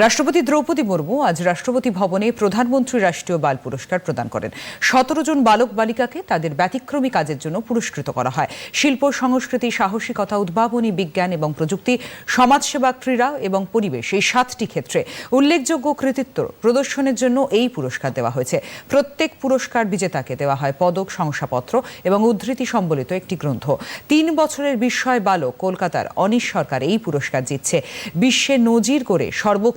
রাষ্ট্রপতি দ্রৌপদী মুর্মু আজ রাষ্ট্রপতি ভবনে প্রধানমন্ত্রী রাষ্ট্রীয় বাল পুরস্কার প্রদান করেন। সতেরো জন বালক বালিকাকে তাদের ব্যতিক্রমী কাজের জন্য পুরস্কৃত করা হয়। শিল্প, সংস্কৃতি, সাহসিকতা, উদ্ভাবনী বিজ্ঞান এবং প্রযুক্তি, সমাজসেবা, ক্রীড়া এবং পরিবেশ এই সাতটি ক্ষেত্রে উল্লেখযোগ্য কৃতিত্ব প্রদর্শনের জন্য এই পুরস্কার দেওয়া হয়েছে। প্রত্যেক পুরস্কার বিজেতাকে দেওয়া হয় পদক, শংসাপত্র এবং উদ্ধৃতি সম্বলিত একটি গ্রন্থ। তিন বছরের বিস্ময় বালক কলকাতার অনিশ সরকার এই পুরস্কার জিতছে। বিশ্বে নজির করে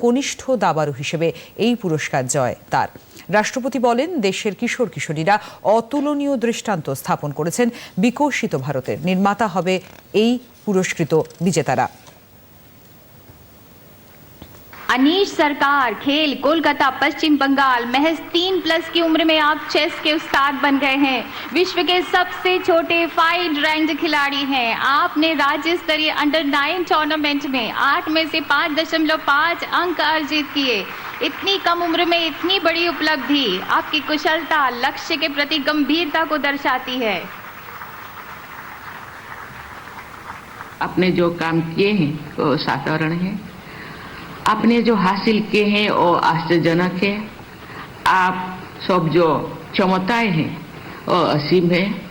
সর্বকনিষ্ঠ দাবারু হিসেবে এই পুরস্কার জয় তার। রাষ্ট্রপতি বলেন, দেশের কিশোর কিশোরীরা অতুলনীয় দৃষ্টান্ত স্থাপন করেছেন, বিকশিত ভারতের নির্মাতা হবে এই পুরস্কৃত বিজেতারা। अनीश सरकार, खेल, कोलकाता, पश्चिम बंगाल, महज तीन प्लस की उम्र में आप चेस के उस्ताद बन गए हैं। विश्व के सबसे छोटे फाइव रैंक खिलाड़ी हैं। आपने राज्य स्तरीय अंडर नाइन टूर्नामेंट में आठ में से पाँच दशमलव पाँच अंक अर्जित किए। इतनी कम उम्र में इतनी बड़ी उपलब्धि आपकी कुशलता, लक्ष्य के प्रति गंभीरता को दर्शाती है। आपने जो काम किए हैं, वो तो साधारण है। आपने जो हासिल किए हैं, वो आश्चर्यजनक है। आप सब जो क्षमताएँ हैं, वो असीम है।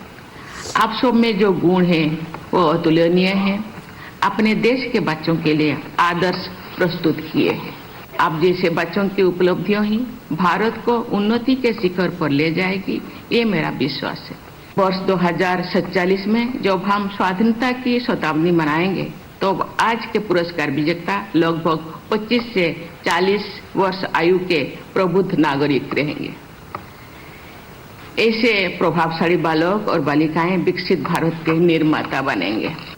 आप सब में जो गुण है, वो अतुलनीय है। अपने देश के बच्चों के लिए आदर्श प्रस्तुत किए हैं। आप जैसे बच्चों की उपलब्धियों ही भारत को उन्नति के शिखर पर ले जाएगी, ये मेरा विश्वास है। वर्ष 2047 में जब हम स्वाधीनता की शताब्दी मनाएँगे तो आज के पुरस्कार विजेता लगभग 25 से 40 वर्ष आयु के प्रबुद्ध नागरिक रहेंगे। ऐसे प्रभावशाली बालक और बालिकाएँ विकसित भारत के निर्माता बनेंगे।